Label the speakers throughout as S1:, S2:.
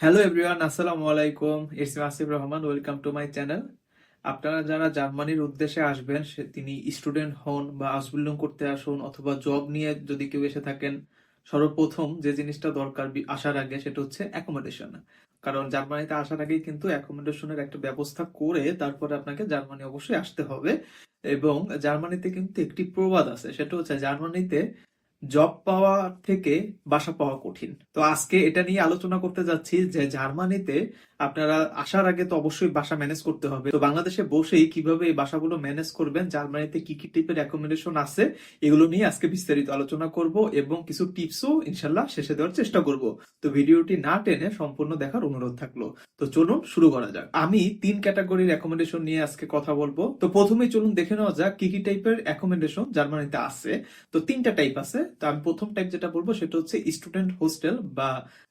S1: Hello everyone আসসালামু আলাইকুম। It's Asif Rahman welcome to my channel আপনারা যারা জার্মানির উদ্দেশ্যে আসবেন, সে তিনি স্টুডেন্ট হন বা আউসবিল্ডিং করতে আসুন অথবা জব নিয়ে যদি কেউ এসে থাকেন, সর্বপ্রথম যে জিনিসটা দরকার আসার আগে সেটা হচ্ছে অ্যাকোমোডেশন কারণ জার্মানিতে আসার আগেই কিন্তু অ্যাকোমোডেশনের একটা ব্যবস্থা করে তারপরে আপনাকে জার্মানি অবশ্যই আসতে হবে। এবং জার্মানিতে কিন্তু একটি প্রবাদ আছে, সেটা হচ্ছে জার্মানিতে জব পাওয়া থেকে বাসা পাওয়া কঠিন। তো আজকে এটা নিয়ে আলোচনা করতে যাচ্ছি যে জার্মানিতে আপনারা আসার আগে তো অবশ্যই বাসা ম্যানেজ করতে হবে। তো বাংলাদেশে বসেই কীভাবে এই বাসাগুলো ম্যানেজ করবেন, জার্মানিতে কি কি টাইপের অ্যাকোমোডেশন আছে, এগুলো নিয়ে আজকে বিস্তারিত আলোচনা করব এবং কিছু টিপসও ইনশাল্লাহ শেষে দেওয়ার চেষ্টা করব। তো ভিডিওটি না টেনে সম্পূর্ণ দেখার অনুরোধ থাকল। তো চলুন শুরু করা যাক। আমি তিন ক্যাটাগরির অ্যাকোমোডেশন নিয়ে আজকে কথা বলব। তো প্রথমেই চলুন দেখে নেওয়া যাক কি কি টাইপের অ্যাকোমোডেশন জার্মানিতে আছে। তো তিনটা টাইপ আছে। তো আমি প্রথম টাইপ যেটা বলব সেটা হচ্ছে স্টুডেন্ট হোস্টেল বা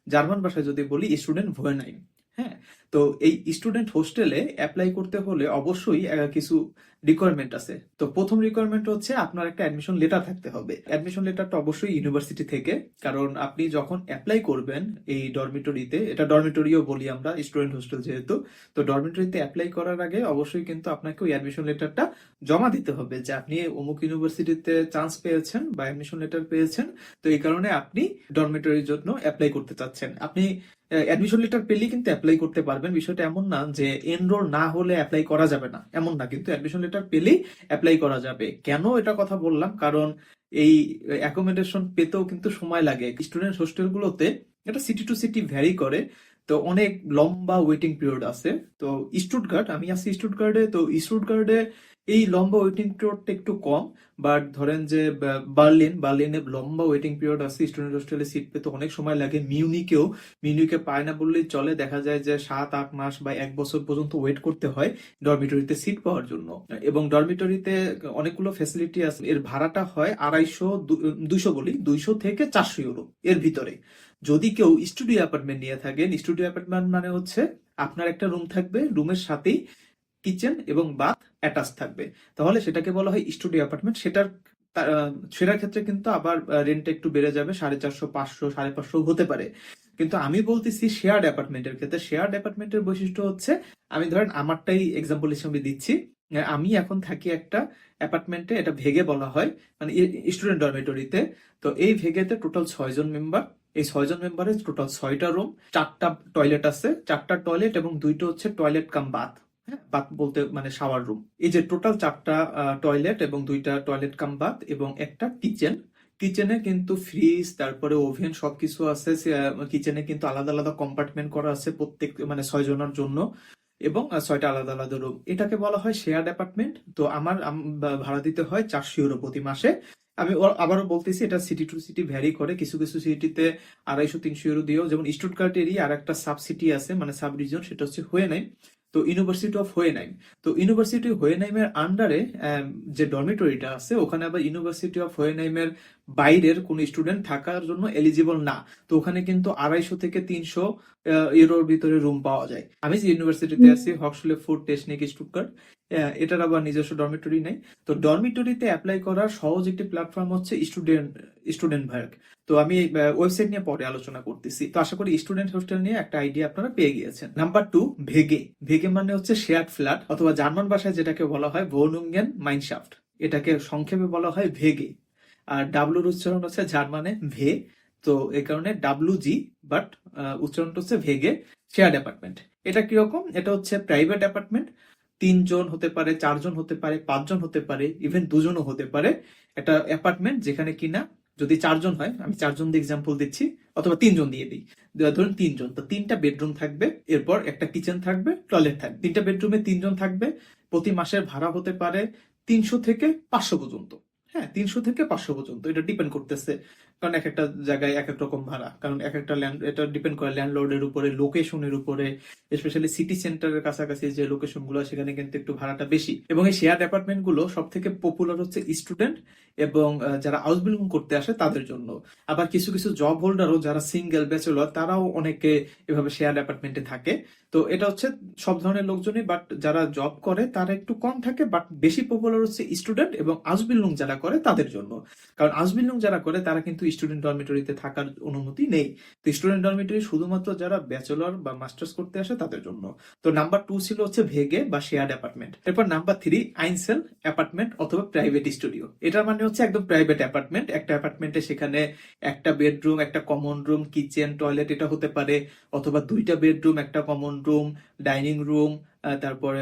S1: জার্মান ভাষায় যদি বলি স্টুডেন্ট ভয়েনাইম হ্যাঁ তো এই স্টুডেন্ট হোস্টেলে অ্যাপ্লাই করতে হলে অবশ্যই কিছু রিকোয়ারমেন্ট আছে। তো প্রথম রিকোয়ারমেন্ট হচ্ছে আপনার একটা অ্যাডমিশন লেটার থাকতে হবে। অ্যাডমিশন লেটারটা অবশ্যই ইউনিভার্সিটি থেকে, কারণ আপনি যখন অ্যাপ্লাই করবেন এই ডরমিটরিতে এটা ডরমিটরিও বলি আমরা স্টুডেন্ট হোস্টেল যেহেতু, তো ডরমিটরিতে অ্যাপ্লাই করার আগে অবশ্যই কিন্তু আপনাকে ওই অ্যাডমিশন লেটারটা জমা দিতে হবে যে আপনি অমুক ইউনিভার্সিটিতে চান্স পেয়েছেন বা অ্যাডমিশন লেটার পেয়েছেন, তো এই কারণে আপনি ডরমিটরির জন্য অ্যাপ্লাই করতে চাচ্ছেন। আপনি অ্যাডমিশন লেটার পেলেই কিন্তু অ্যাপ্লাই করতে পারবেন। বিষয়টা এমন না যে এনরোল না হলে অ্যাপ্লাই করা যাবে না। এমন না, কিন্তু অ্যাডমিশন লেটার পেলেই অ্যাপ্লাই করা যাবে। কেন এটা কথা বললাম? কারণ এই অ্যাকোমোডেশন পেতেও কিন্তু সময় লাগে। স্টুডেন্ট হোস্টেলগুলোতে এটা সিটি টু সিটি ভ্যারি করে। তো অনেক লম্বা ওয়েটিং পিরিয়ড আছে। তো স্টুটগার্ড আমি আছি স্টুটগার্ডে তো স্টুটগার্ডে এই লম্বা ওয়েটিং পিরিয়ডটা একটু কম বাট ধরেন যে বার্লিন, বার্লিনে লম্বা ওয়েটিং পিরিয়ড আছে, স্টুডেন্ট হোস্টেলে সিট পেতে অনেক সময় লাগে। মিউনিকেও, মিউনিকে পায় না বললেই চলে, দেখা যায় যে সাত, আট মাস বা এক বছর পর্যন্ত ওয়েট করতে হয় ডরমিটরিতে সিট পাওয়ার জন্য। এবং ডরমিটরিতে অনেকগুলো ফ্যাসিলিটি আছে। এর ভাড়াটা হয় আড়াইশো দুইশো বলি, দুইশো থেকে চারশো ইউরো এর ভিতরে। যদি কেউ স্টুডিও অ্যাপার্টমেন্ট নিয়ে থাকেন স্টুডিও অ্যাপার্টমেন্ট মানে হচ্ছে আপনার একটা রুম থাকবে রুমের সাথেই কিচেন এবং বাথ অ্যাটাচ থাকবে। তাহলে সেটাকে বলা হয় স্টুডিও অ্যাপার্টমেন্ট সেটার সেটার ক্ষেত্রে কিন্তু আবার রেন্ট একটু বেড়ে যাবে, সাড়ে চারশো, পাঁচশো, সাড়ে পাঁচশো হতে পারে। কিন্তু আমি বলতেছি শেয়ার্ড অ্যাপার্টমেন্টের ক্ষেত্রে। শেয়ার্ড অ্যাপার্টমেন্টের বৈশিষ্ট্য হচ্ছে, আমি ধরেন আমারটাই এক্সাম্পল হিসেবে দিচ্ছি আমি এখন থাকি একটা অ্যাপার্টমেন্টে এটা ভেগে বলা হয় মানে স্টুডেন্ট ডরমেটরিতে তো এই ভেগেতে টোটাল ছয়জন মেম্বার এই ছয়জন মেম্বারের টোটাল ছয়টা রুম চারটা টয়লেট আছে, চারটা টয়লেট এবং দুইটা হচ্ছে টয়লেট কাম বাথ বাথ বলতে মানে শাওয়ার রুম এই যে টোটাল চারটা টয়লেট এবং দুইটা টয়লেট কাম বাথ এবং একটা কিচেন কিচেনে কিন্তু ফ্রিজ তারপরে ওভেন সবকিছু আছে কিচেনে কিন্তু আলাদা আলাদা কম্পার্টমেন্ট করা আছে প্রত্যেক মানে ছয় জনের জন্য এবং ছয়টা আলাদা আলাদা রুম এটাকে বলা হয় শেয়ার্ড অ্যাপার্টমেন্ট তো আমার ভাড়া দিতে হয় চারশো ইউরো প্রতি মাসে। আমি আবারও বলতেছি, এটা সিটি টু সিটি ভ্যারি করে। কিছু কিছু সিটিতে আড়াইশো, তিনশো ইউরো দিয়েও। যেমন স্টুটগার্টেরই আর একটা সাব সিটি আছে মানে সাব রিজন সেটা হচ্ছে হয়ে নাই তো ইউনিভার্সিটি অফ হয়ে হোয়েনাইম তো ইউনিভার্সিটি হোয়েনাইমের আন্ডারে যে ডরমিটরিটা আছে, ওখানে আবার ইউনিভার্সিটি অফ হোয়েনাইমের বাইরের কোনো স্টুডেন্ট থাকার জন্য এলিজিবল না। তো ওখানে কিন্তু আড়াইশো থেকে তিনশো ইউরোর ভিতরে রুম পাওয়া যায়। আমি যে ইউনিভার্সিটিতে আছি হক্সলে ফুড টেকনিক স্টুটগার্ট এটার আবার নিজস্ব ডরমিটরি নেই। তো ডরমিটরিতে অ্যাপ্লাই করার সহজ একটি প্ল্যাটফর্ম হচ্ছে স্টুডেন্ট স্টুডেন্ট ভার্ক তো আমি ওয়েবসাইট নিয়ে পরে আলোচনা করতেছি। তো আশা করি স্টুডেন্ট হোস্টেল নিয়ে একটা আইডিয়া আপনারা পেয়ে গিয়েছেন। নাম্বার টু ভেগে। ভেগে মানে হচ্ছে শেয়ার ফ্ল্যাট অথবা জার্মান ভাষায় যেটাকে বলা হয় ভোনুঙ্গেন মাইনশাফট এটাকে সংক্ষেপে বলা হয় ভেগে। আর ডাব্লুর উচ্চারণ হচ্ছে জার্মানে ভে তো এই কারণে ডাব্লু জি বাট উচ্চারণটা হচ্ছে ভেগে শেয়ার্ড অ্যাপার্টমেন্ট এটা কীরকম? এটা হচ্ছে প্রাইভেট অ্যাপার্টমেন্ট তিনজন হতে পারে, চারজন হতে পারে, পাঁচজন হতে পারে ইভেন দুজনও হতে পারে। একটা অ্যাপার্টমেন্ট যেখানে কিনা, যদি চারজন হয়, আমি চারজন দিয়ে এক্সাম্পল দিচ্ছি, অথবা তিনজন দিয়ে দিই। ধরুন তিনজন, তো তিনটা বেডরুম থাকবে, এরপর একটা কিচেন থাকবে টয়লেট থাকবে। তিনটা বেডরুমে তিনজন থাকবে, প্রতি মাসের ভাড়া হতে পারে তিনশো থেকে পাঁচশো পর্যন্ত। হ্যাঁ তিনশো থেকে পাঁচশো পর্যন্ত। এটা ডিপেন্ড করতেছে। কারণ এক একটা জায়গায় এক এক রকম ভাড়া। কারণ এক একটা ল্যান্ড এটা ডিপেন্ড করে ল্যান্ডলর্ডের উপরে লোকেশনের উপরে স্পেশালি সিটি সেন্টারের কাছাকাছি যে লোকেশনগুলো সেখানে কিন্তু একটু ভাড়াটা বেশি। এবং এই শেয়ার অ্যাপার্টমেন্টগুলো সব থেকে পপুলার হচ্ছে স্টুডেন্ট এবং যারা হাউস বিল্ডিং করতে আসে তাদের জন্য। আবার কিছু কিছু জব হোল্ডারও যারা সিঙ্গেল ব্যাচেলর তারাও অনেকে এভাবে শেয়ার অ্যাপার্টমেন্টে থাকে। তো এটা হচ্ছে সব ধরনের লোকজনই বাট যারা জব করে তারা একটু কম থাকে বাট বেশি পপুলার হচ্ছে স্টুডেন্ট এবং আজবিল্লুং যারা করে তাদের জন্য। কারণ আজবিল্লুং যারা করে, তারা কিন্তু স্টুডেন্ট ডরমিটরিতে থাকার অনুমতি নেই। তো স্টুডেন্ট ডরমিটরি শুধুমাত্র যারা ব্যাচেলর বা মাস্টার্স করতে আসে তাদের জন্য। তো নাম্বার টু ছিল হচ্ছে ভেগে বা শেয়ার্ড অ্যাপার্টমেন্ট এরপর নাম্বার থ্রি আইনসেল অ্যাপার্টমেন্ট অথবা প্রাইভেট স্টুডিও এটার মানে হচ্ছে একদম প্রাইভেট অ্যাপার্টমেন্ট একটা অ্যাপার্টমেন্টে সেখানে একটা বেডরুম একটা কমন রুম কিচেন টয়লেট এটা হতে পারে, অথবা দুইটা বেডরুম একটা কমন রুম ডাইনিং রুম তারপরে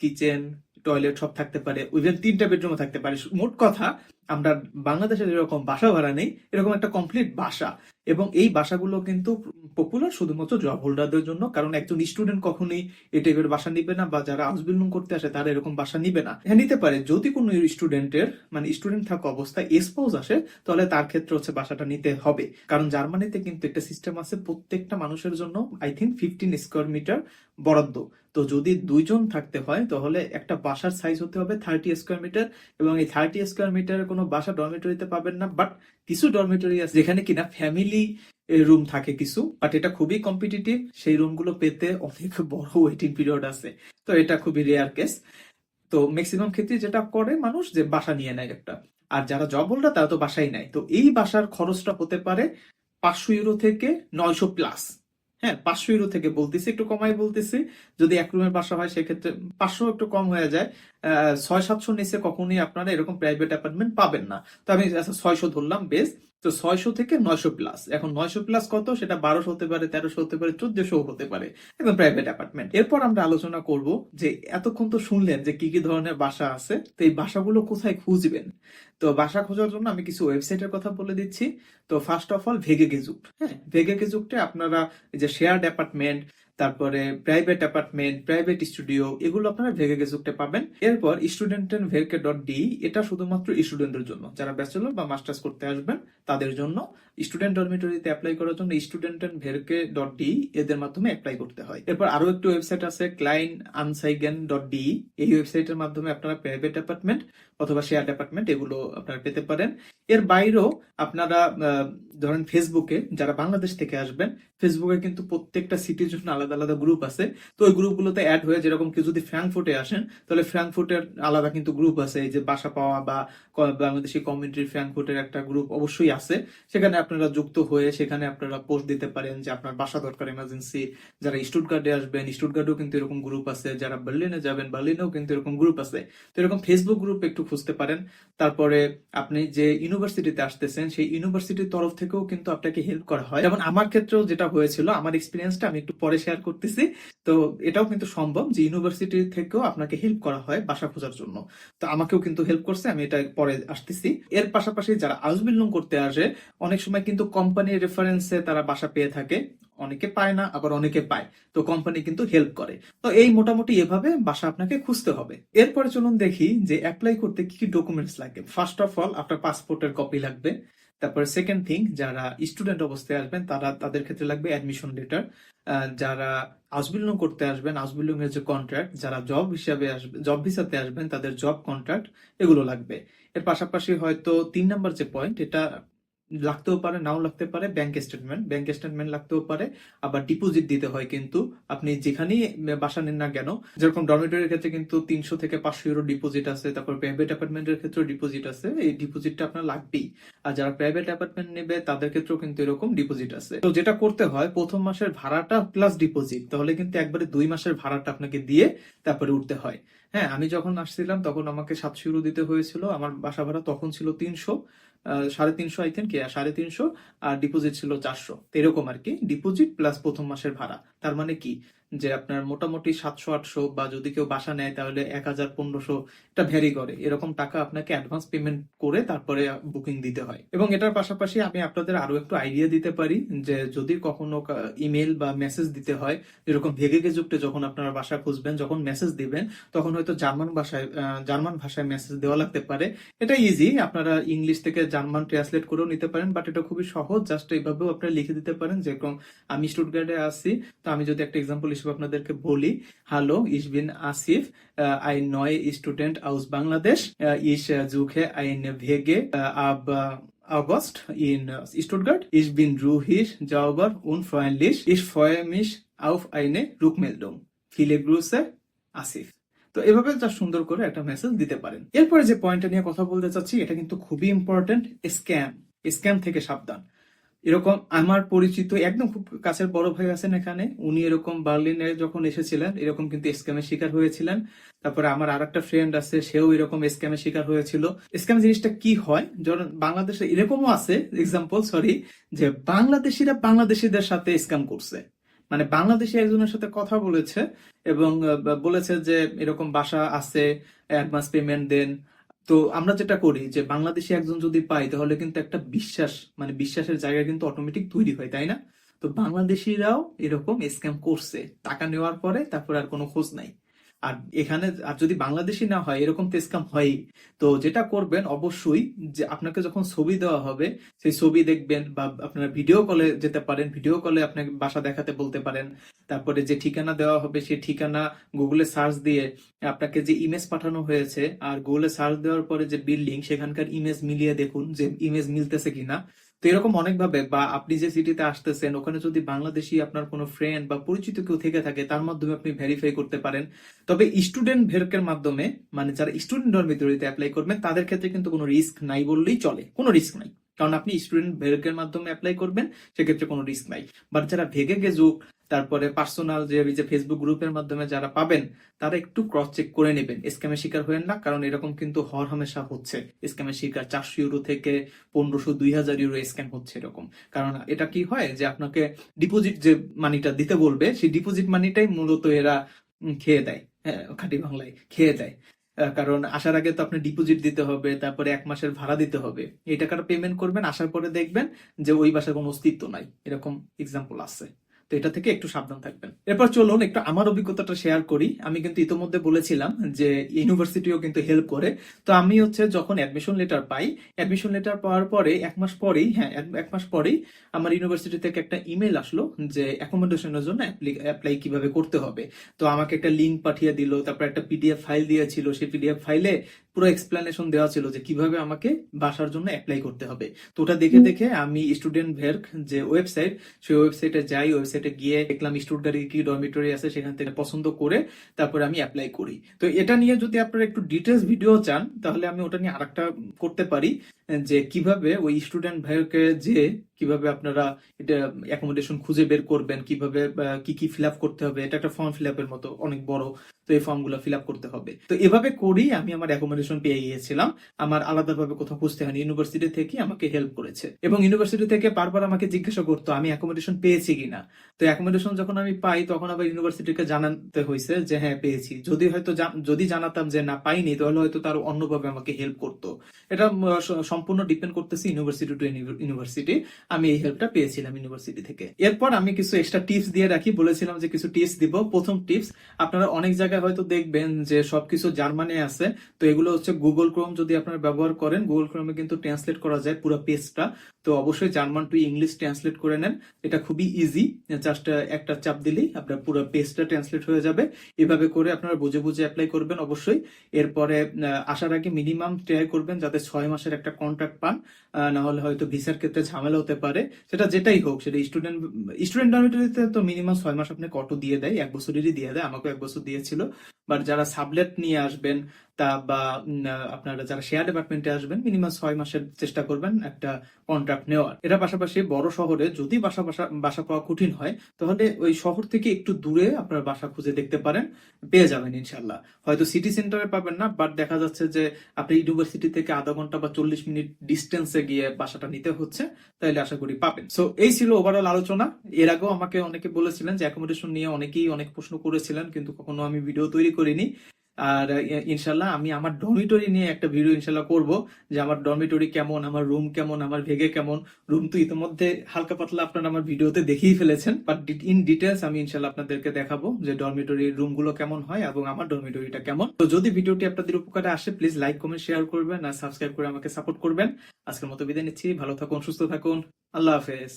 S1: কিচেন টয়লেট সব থাকতে পারে। ইভেন তিনটা বেডরুমও থাকতে পারে। মোট কথা আমরা বাংলাদেশে যেরকম বাসা ভাড়া নেই, এরকম একটা কমপ্লিট বাসা। এবং এই বাসাগুলো কিন্তু পপুলার শুধুমাত্র জব হোল্ডারদের জন্য, কারণ একজন স্টুডেন্ট কখনোই এই টাইপের বাসা নিবে না, বা যারা হাউস বিল্ডিং করতে আসে তারা এরকম বাসা নিবে না। হ্যাঁ নিতে পারে, যদি কোনো স্টুডেন্টের মানে স্টুডেন্ট থাকা অবস্থায় এসপাউস আসে, তাহলে তার ক্ষেত্রে হচ্ছে বাসাটা নিতে হবে। কারণ জার্মানিতে কিন্তু একটা সিস্টেম আছে, প্রত্যেকটা মানুষের জন্য I think fifteen square metre বরাদ্দ। তো যদি দুইজন থাকতে হয়, তাহলে একটা বাসার সাইজ হতে হবে থার্টি স্কোয়ার মিটার এবং এই থার্টি স্কোয়ার মিটারের কোনো বাসা ডরমিটরিতে পাবেন না বাট কিছু ডরমিটরি আছে যেখানে কিনা ফ্যামিলি রুম থাকে কিছু বাট এটা খুবই কম্পিটিটিভ সেই রুমগুলো পেতে অনেক বড় ওয়েটিং পিরিয়ড আছে। তো এটা খুবই রেয়ার কেস তো ম্যাক্সিমাম ক্ষেত্রে যেটা করে মানুষ যে বাসা নিয়ে নেয় একটা। আর যারা জব হোল্ডার তারা তো বাসাই নেয়। তো এই বাসার খরচটা হতে পারে পাঁচশো ইউরো থেকে নয়শো প্লাস হ্যাঁ পাঁচশো ইউরো থেকে বলতেছি একটু কমাই বলতেছি। যদি এক রুমের বাসা হয় সেক্ষেত্রে পাঁচশো একটু কম হয়ে যায়। ছয় সাতশো নিচে কখনোই আপনারা এরকম প্রাইভেট অ্যাপার্টমেন্ট পাবেন না। তো আমি আচ্ছা, ছয়শো ধরলাম বেশ তো ছয়শো থেকে নয়শো প্লাস এখন নয়শো প্লাস কত? সেটা বারোশো হতে পারে, তেরোশো হতে পারে, চোদ্দশো হতে পারে। একদম প্রাইভেট অ্যাপার্টমেন্ট এরপর আমরা আলোচনা করব যে এতক্ষণ তো শুনলেন যে কি কি ধরনের বাসা আছে, তো এই বাসাগুলো কোথায় খুঁজবেন? তো বাসা খোঁজার জন্য আমি কিছু ওয়েবসাইটের কথা বলে দিচ্ছি। তো ফার্স্ট অফ অল ভেগে গেজুক্ট হ্যাঁ ভেগে গেজুক্টে আপনারা যে শেয়ার্ড অ্যাপার্টমেন্ট তারপরে প্রাইভেট অ্যাপার্টমেন্ট প্রাইভেট স্টুডিও এগুলো আপনারা ভেগে গেজুক্টে পাবেন এরপর স্টুডেন্ট এন্ড ভেরকে ডট ডি এটা শুধুমাত্র স্টুডেন্টদের জন্য। যারা ব্যাচেলর বা মাস্টার্স করতে আসবেন, তাদের জন্য স্টুডেন্ট ডরমিটরিতে অ্যাপ্লাই করার জন্য স্টুডেন্ট এন্ড ভেরকে ডট ডি এদের মাধ্যমে অ্যাপ্লাই করতে হয়। এরপর আরও একটি ওয়েবসাইট আছে ক্লাইন আনসাইগেন ডট ডি এই ওয়েবসাইটের মাধ্যমে আপনারা প্রাইভেট অ্যাপার্টমেন্ট অথবা শেয়ার অ্যাপার্টমেন্ট এগুলো আপনারা পেতে পারেন। এর বাইরেও আপনারা ধরেন ফেসবুকে যারা বাংলাদেশ থেকে আসবেন ফেসবুকে কিন্তু প্রত্যেকটা সিটির জন্য আলাদা আলাদা গ্রুপ আছে। তো ওই গ্রুপগুলোতে অ্যাড হয়ে যেরকম কেউ যদি ফ্র্যাঙ্কফুটে আসেন, তাহলে ফ্র্যাঙ্কফুটের আলাদা কিন্তু গ্রুপ আছে। এই যে বাসা পাওয়া বা বাংলাদেশি কমিউনিটির ফ্র্যাঙ্কফুটের একটা গ্রুপ অবশ্যই আছে। সেখানে আপনারা যুক্ত হয়ে সেখানে আপনারা পোস্ট দিতে পারেন যে আপনার বাসা দরকার এমার্জেন্সি যারা স্টুটগার্ডে আসবেন স্টুটগার্ডেও কিন্তু এরকম গ্রুপ আছে। যারা বার্লিনে যাবেন বার্লিনেও কিন্তু এরকম গ্রুপ আছে। তো এরকম ফেসবুক গ্রুপ একটু খুঁজতে পারেন। তারপরে আপনি যে ইউনিভার্সিটিতে আসতেছেন, সেই ইউনিভার্সিটির তরফ থেকেও কিন্তু আপনাকে হেল্প করা হয়। যেমন আমার ক্ষেত্রেও যেটা হয়েছিল, আমার এক্সপিরিয়েন্সটা আমি একটু পরে শেয়ার করতেছি। তো এটাও কিন্তু সম্ভব যে ইউনিভার্সিটি থেকেও আপনাকে হেল্প করা হয় বাসা খোঁজার জন্য। তো আমাকেও কিন্তু হেল্প করছে, আমি এটা পরে আসতেছি। এর পাশাপাশি যারা বিল্ডিং করতে আসে, অনেক সময় কিন্তু কোম্পানির রেফারেন্সে তারা বাসা পেয়ে থাকে। অনেকে পায় না, আবার অনেকে পায়। তো কোম্পানি কিন্তু হেল্প করে। তো এই মোটামুটি এভাবে বাসা আপনাকে খুঁজতে হবে। এরপরে চলুন দেখি যে অ্যাপ্লাই করতে কি কি ডকুমেন্টস লাগে। ফার্স্ট অফ অল আপনার পাসপোর্টের কপি লাগবে। তারপরে সেকেন্ড থিং যারা স্টুডেন্ট অবস্থায় আসবেন, তারা তাদের ক্ষেত্রে লাগবে অ্যাডমিশন লেটার যারা আউসবিল্ডিং করতে আসবেন আউসবিল্ডিং এর যে কন্ট্রাক্ট যারা জব হিসাবে আসবে জব ভিসাতে আসবেন, তাদের জব কন্ট্রাক্ট এগুলো লাগবে। এর পাশাপাশি হয়তো তিন নাম্বার যে পয়েন্ট এটা লাগতেও পারে, নাও লাগতে পারে ব্যাংক স্টেটমেন্ট ব্যাংক স্টেটমেন্ট লাগতেও পারে, আবার ডিপোজিট দিতে হয় কিন্তু আপনি যেখানেই বাসা নেন না কেন, যেরকম ডরমিটরির ক্ষেত্রে কিন্তু তিনশো থেকে পাঁচশো ইউরো ডিপোজিট আছে, তারপর প্রাইভেট অ্যাপার্টমেন্টের ক্ষেত্রেও ডিপোজিট আছে, এই ডিপোজিটটা আপনার লাগবেই। আর যারা প্রাইভেট অ্যাপার্টমেন্ট নেবে, তাদের ক্ষেত্রেও কিন্তু এরকম ডিপোজিট আছে। তো যেটা করতে হয়, প্রথম মাসের ভাড়াটা প্লাস ডিপোজিট তাহলে কিন্তু একবারে দুই মাসের ভাড়াটা আপনাকে দিয়ে তারপরে উঠতে হয়। হ্যাঁ আমি যখন আসছিলাম, তখন আমাকে সাতশো ইউরো দিতে হয়েছিল, আমার বাসা ভাড়া তখন ছিল তিনশো সাড়ে তিনশো আই থিঙ্ক সাড়ে তিনশো আর ডিপোজিট ছিল চারশো। এরকম আর কি ডিপোজিট প্লাস প্রথম মাসের ভাড়া। তার মানে কি? যে আপনার মোটামুটি সাতশো, আটশো বা যদি কেউ বাসা নেয় তাহলে এক হাজার, পনেরোশো, এটা ভ্যারি করে। এরকম টাকা আপনাকে অ্যাডভান্স পেমেন্ট করে তারপরে বুকিং দিতে হয়। এবং এটার পাশাপাশি আমি আপনাদের আরও একটু আইডিয়া দিতে পারি যে যদি কখনো ইমেল বা মেসেজ দিতে হয়, যেরকম ভেগে গেজুক্টে যখন আপনারা বাসা খুঁজবেন, যখন মেসেজ দিবেন, তখন হয়তো জার্মান ভাষায় জার্মান ভাষায় মেসেজ দেওয়া লাগতে পারে। এটা ইজি আপনারা ইংলিশ থেকে জার্মান ট্রান্সলেট করেও নিতে পারেন বাট এটা খুবই সহজ। জাস্ট এইভাবেও আপনারা লিখে দিতে পারেন, যেরকম আমি স্টুটগার্ডে আছি, তো আমি যদি একটা এক্সাম্পল হিসেবে আপনাদেরকে বলি। হ্যালো ইসবিন আসিফ আই নয় স্টুডেন্ট আউস বাংলাদেশ ইস জুখে আইন ভেগে আব অগস্ট ইন স্টুটগার্ড ইস বিন রুহিস জাওবার উন ফ্রয়েনলিশ ইস ফয়েমিশ আউফ আইনে রুকমেলডং ফিলে গ্রুসে আসিফ তো এভাবে যা সুন্দর করে একটা মেসেজ দিতে পারেন। এরপরে যে পয়েন্টটা নিয়ে কথা বলতে চাচ্ছি, এটা কিন্তু খুবই ইম্পর্টেন্ট স্ক্যাম স্ক্যাম থেকে সাবধান। এরকম আমার পরিচিত, একদম খুব কাছের বড় ভাই আছেন এখানে। উনি এরকম বার্লিনে যখন এসেছিলেন, এরকম কিন্তু স্ক্যামের শিকার হয়েছিলেন। তারপরে আমার আর একটা ফ্রেন্ড আছে, সেও এরকম স্ক্যামের শিকার হয়েছিল। স্ক্যাম জিনিসটা কি হয়? যখন বাংলাদেশে এরকমও আছে এক্সাম্পল সরি যে বাংলাদেশিরা বাংলাদেশিদের সাথে স্ক্যাম করছে। মানে বাংলাদেশি একজনের সাথে কথা বলেছে এবং বলেছে যে এরকম বাসা আছে অ্যাডভান্স পেমেন্ট দেন। তো আমরা যেটা করি যে বাংলাদেশে একজন যদি পাই, তাহলে কিন্তু একটা বিশ্বাস মানে বিশ্বাসের জায়গা কিন্তু অটোমেটিক তৈরি হয়, তাই না? তো বাংলাদেশিরাও এরকম স্ক্যাম করছে। টাকা নেওয়ার পরে তারপর আর কোনো খোঁজ নাই। আর এখানে, আর যদি বাংলাদেশি না হয়, এরকম তো স্ক্যাম হয়ই। তো যেটা করবেন অবশ্যই যে আপনাকে যখন ছবি দেওয়া হবে, সেই ছবি দেখবেন বা আপনারা ভিডিও কলে যেতে পারেন ভিডিও কলে আপনাকে বাসা দেখাতে বলতে পারেন। তারপরে যে ঠিকানা দেওয়া হবে, সেই ঠিকানা গুগলে সার্চ দিয়ে আপনাকে যে ইমেজ পাঠানো হয়েছে, আর গুগলে সার্চ দেওয়ার পরে যে বিল্ডিং সেখানকার ইমেজ মিলিয়ে দেখুন যে ইমেজ মিলতেছে কিনা। তো এরকম অনেকভাবে বা আপনি যে সিটিতে আসতেছেন, ওখানে যদি বাংলাদেশি আপনার কোনো ফ্রেন্ড বা পরিচিত কেউ থেকে থাকে, তার মাধ্যমে আপনি ভেরিফাই করতে পারেন। তবে স্টুডেন্ট ভেরকের মাধ্যমে মানে যারা স্টুডেন্ট ডরমিটরিতে অ্যাপ্লাই করবেন, তাদের ক্ষেত্রে কিন্তু কোনো রিস্ক নাই বললেই চলে। কোনো রিস্ক নাই। কারণ আপনি স্টুডেন্ট ভেরকের মাধ্যমে অ্যাপ্লাই করবেন, সেক্ষেত্রে কোনো রিস্ক নাই। বাট যারা ভেগে গেজুক তারপরে পার্সোনাল যে যে ফেসবুক গ্রুপের মাধ্যমে যারা পাবেন, তারা একটু ক্রস চেক করে নেবেন। স্ক্যামের শিকার হবেন না, কারণ এরকম কিন্তু হর হামেশা হচ্ছে। স্ক্যামের শিকার চারশো ইউরো থেকে পনেরোশো, দুই হাজার ইউরো স্ক্যাম হচ্ছে এরকম। কারণ এটা কি হয় যে, আপনাকে ডিপোজিট যে মানিটা দিতে বলবে, সেই ডিপোজিট মানিটাই মূলত এরা খেয়ে দেয়। হ্যাঁ খাঁটি বাংলায়, খেয়ে দেয়। কারণ আসার আগে তো আপনি ডিপোজিট দিতে হবে, তারপরে এক মাসের ভাড়া দিতে হবে। এই টাকাটা পেমেন্ট করবেন, আসার পরে দেখবেন যে, ওই বাসার কোনো অস্তিত্ব নাই। এরকম এক্সাম্পল আছে। তো এটা থেকে একটু সাবধান থাকবেন। এরপর চলুন একটু আমার অভিজ্ঞতাটা শেয়ার করি। আমি কিন্তু ইতোমধ্যে বলেছিলাম যে ইউনিভার্সিটিও কিন্তু হেল্প করে। তো আমি হচ্ছে যখন অ্যাডমিশন লেটার পাই অ্যাডমিশন লেটার পাওয়ার পরে এক মাস পরেই হ্যাঁ এক- মাস পরেই আমার ইউনিভার্সিটি থেকে একটা ইমেল আসলো যে অ্যাকোমোডেশনের জন্য অ্যাপ্লাই কীভাবে করতে হবে। তো আমাকে একটা লিঙ্ক পাঠিয়ে দিল, তারপর একটা পিডিএফ ফাইল দিয়েছিল, সেই পিডিএফ ফাইলে পুরো এক্সপ্লেনেশন দেওয়া ছিল যে কীভাবে আমাকে বাসার জন্য অ্যাপ্লাই করতে হবে। তো ওটা দেখে দেখে আমি স্টুডেন্ট ভের্ক যে ওয়েবসাইট সেই ওয়েবসাইটে যাই ওয়েবসাইটে গিয়ে দেখলাম স্টুডেন্ট কি ডরমিটরি আছে, সেখান থেকে পছন্দ করে তারপরে আমি অ্যাপ্লাই করি। তো এটা নিয়ে যদি আপনারা একটু ডিটেলস ভিডিও চান, তাহলে আমি ওটা নিয়ে আরেকটা করতে পারি। যে কীভাবে ওই স্টুডেন্ট ভাইকে যে কীভাবে আপনারা এটা অ্যাকোমোডেশন খুঁজে বের করবেন, কীভাবে কি কি ফিল করতে হবে, এটা একটা ফর্ম ফিল আপের মতো, অনেক বড়, তো এই ফর্মগুলো ফিল আপ করতে হবে। তো এভাবে করেই আমি আমার অ্যাকোমোডেশন পেয়ে গিয়েছিলাম। আমার আলাদাভাবে কোথাও খুঁজতে হয়নি ইউনিভার্সিটি থেকে আমাকে হেল্প করেছে। এবং ইউনিভার্সিটি থেকে বারবার আমাকে জিজ্ঞাসা করতো, আমি অ্যাকোমোডেশন পেয়েছি কিনা? তো অ্যাকোমোডেশন যখন আমি পাই, তখন আবার ইউনিভার্সিটিকে জানাতে হয়েছে যে হ্যাঁ পেয়েছি। যদি হয়তো যদি জানাতাম যে, না, পাইনি, তাহলে হয়তো তার অন্যভাবে আমাকে হেল্প করতো। এটা সম্পূর্ণ ডিপেন্ড করতেছে ইউনিভার্সিটি টু ইউনিভার্সিটি আমি এই হেল্পটা পেয়েছিলাম ইউনিভার্সিটি থেকে। এরপর আমি কিছু এক্সট্রা টিপস দিয়ে রাখি, বলেছিলাম যে কিছু টিপস দিব। প্রথম টিপস আপনারা অনেক জায়গায় হয়তো দেখবেন যে সবকিছু জার্মানি আছে, তো এগুলো হচ্ছে গুগল ক্রোম যদি আপনারা ব্যবহার করেন গুগল ক্রোমে কিন্তু ট্রান্সলেট করা যায় পুরো পেজটা তো অবশ্যই জার্মান টু ইংলিশ ট্রান্সলেট করে নেন। এটা খুবই ইজি জাস্ট একটা চাপ দিলেই আপনার পুরো পেজটা ট্রান্সলেট হয়ে যাবে। এভাবে করে আপনারা বুঝে বুঝে অ্যাপ্লাই করবেন অবশ্যই। এরপরে আসার আগে মিনিমাম ট্রাই করবেন যাতে ছয় মাসের একটা কন্ট্রাক্ট পান। না হলে হয়তো ভিসার ক্ষেত্রে ঝামেলা হতে পারে। সেটা যেটাই হোক, সেটা স্টুডেন্ট স্টুডেন্ট ডরমিটরিতে তো মিনিমাম ছয় মাস আপনাকে অটো দিয়ে দেয়? এক বছরেরই দিয়ে দেয়। আমাকেও এক বছর দিয়েছিল। বাট যারা সাবলেট নিয়ে আসবেন তা বা আপনারা যারা শেয়ার ডিপার্টমেন্টে আসবেন মিনিমাম ছয় মাসের চেষ্টা করবেন একটা কন্ট্রাক্ট নেওয়ার। এটা পাশাপাশি বড় শহরে যদি বাসা বাসা বাসা পাওয়া কঠিন হয়, তাহলে ওই শহর থেকে একটু দূরে আপনার বাসা খুঁজে দেখতে পারেন, পেয়ে যাবেন ইনশাল্লাহ হয়তো সিটি সেন্টারে পাবেন না বাট দেখা যাচ্ছে যে আপনি ইউনিভার্সিটি থেকে আধা ঘণ্টা বা চল্লিশ মিনিট ডিস্টেন্সে গিয়ে বাসাটা নিতে হচ্ছে তাহলে আশা করি পাবেন। সো এই ছিল ওভারঅল আলোচনা। এর আগেও আমাকে অনেকে বলেছিলেন যে অ্যাকোমোডেশন নিয়ে অনেকেই অনেক প্রশ্ন করেছিলেন, কিন্তু কখনো আমি ভিডিও তৈরি করিনি। আর ইনশাল্লাহ আমি আমার ডরমিটরি নিয়ে একটা ভিডিও ইনশাল্লাহ করব, যে আমার ডরমিটরি কেমন, আমার রুম কেমন, আমার ভেগে কেমন। রুম তো ইতিমধ্যে হালকা পাতলা আপনারা আমার ভিডিওতে দেখেই ফেলেছেন বাট ইন ডিটেলস আমি ইনশাল্লাহ আপনাদেরকে দেখাবো যে ডরমিটরি রুমগুলো কেমন হয় এবং আমার ডরমিটরিটা কেমন। তো যদি ভিডিওটি আপনাদের উপকারে আসে প্লিজ লাইক কমেন্ট শেয়ার করবেন আর সাবস্ক্রাইব করে আমাকে সাপোর্ট করবেন। আজকের মতো বিদায় নিচ্ছি, ভালো থাকুন, সুস্থ থাকুন, আল্লাহ হাফেজ।